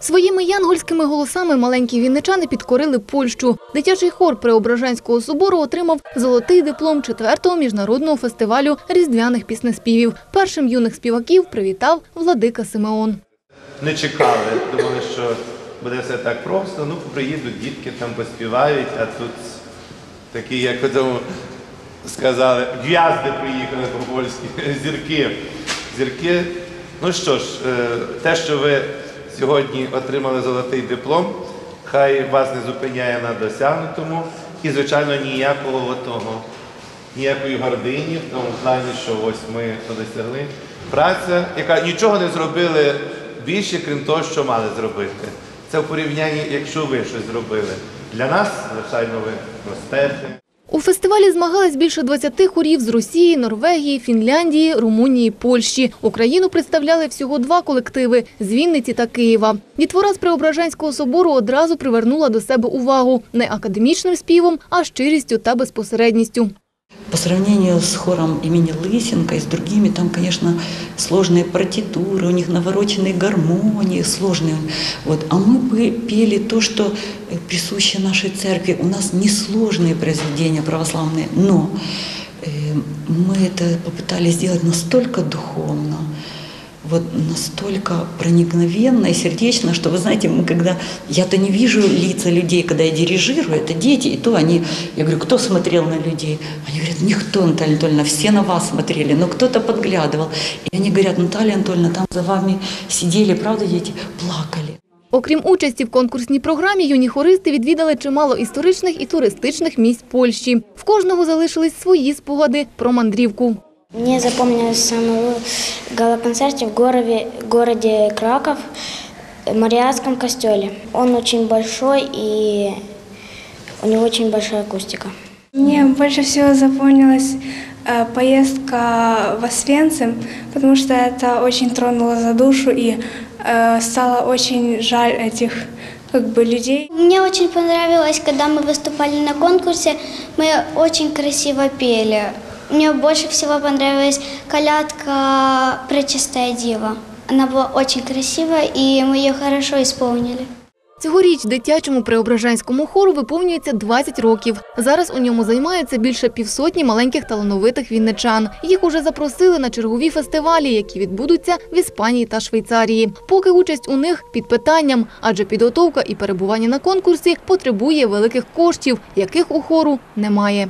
Своїми янгольськими голосами маленькі вінничани підкорили Польщу. Дитячий хор Преображенського собору отримав золотий диплом четвертого міжнародного фестивалю різдвяних піснеспівів. Першим юних співаків привітав владика Симеон. не чекали. Думали, що буде все так просто. Ну, приїдуть дітки, там поспівають, а тут такі, як тому сказали, гв'язди приїхали по-польськи, зірки. Зірки. Ну що ж, е, те, що ви сьогодні отримали золотий диплом, хай вас не зупиняє на досягнутому. І, звичайно, ніякого того, ніякої гордині в тому плані, що ось ми то досягли. Праця, яка нічого не зробили більше, крім того, що мали зробити. Це в порівнянні, якщо ви щось зробили. Для нас, звичайно, ви ростете. У фестивалі змагались більше 20 хорів з Росії, Норвегії, Фінляндії, Румунії, Польщі. Україну представляли всього два колективи – з Вінниці та Києва. Дітвора з Преображенського собору одразу привернула до себе увагу не академічним співом, а щирістю та безпосередністю. По сравнению с хором имени Лысенко и с другими, там, конечно, сложные партитуры, у них навороченные гармонии, сложные. Вот. А мы бы пели то, что э, присуще нашей церкви. У нас несложные произведения православные, но э, мы это попытались сделать настолько духовно, вот настолько проникновенно и сердечно, что, вы знаете, мы когда... Я-то не вижу лица людей, когда я дирижирую, это дети, и то они... Я говорю, кто смотрел на людей? Они говорят, никто, Наталья Анатольевна, все на вас смотрели, но кто-то подглядывал. И они говорят, Наталья Анатольевна, там за вами сидели, правда, дети? Плакали. Окрім участі в конкурсній програмі, юні хористи відвідали чимало історичних і туристичних місць Польщі. В кожного залишились свої спогади про мандрівку. Мне запомнился самый гала-концерте в городе, городе Краков, в Мариатском костеле. Он очень большой и у него очень большая акустика. Мне больше всего запомнилась э, поездка в Освенцим, потому что это очень тронуло за душу и э, стало очень жаль этих как бы людей. Мне очень понравилось, когда мы выступали на конкурсе, мы очень красиво пели. Мне больше всего понравилась колядка «Пречистая дева». Она была очень красивая, и мы ее хорошо исполнили. Цьогоріч дитячому преображенському хору виповнюється 20 років. Зараз у ньому займаються більше півсотні маленьких талановитих вінничан. Їх уже запросили на чергові фестивалі, які відбудуться в Іспанії та Швейцарії. Поки участь у них під питанням, адже підготовка і перебування на конкурсі потребує великих коштів, яких у хору немає.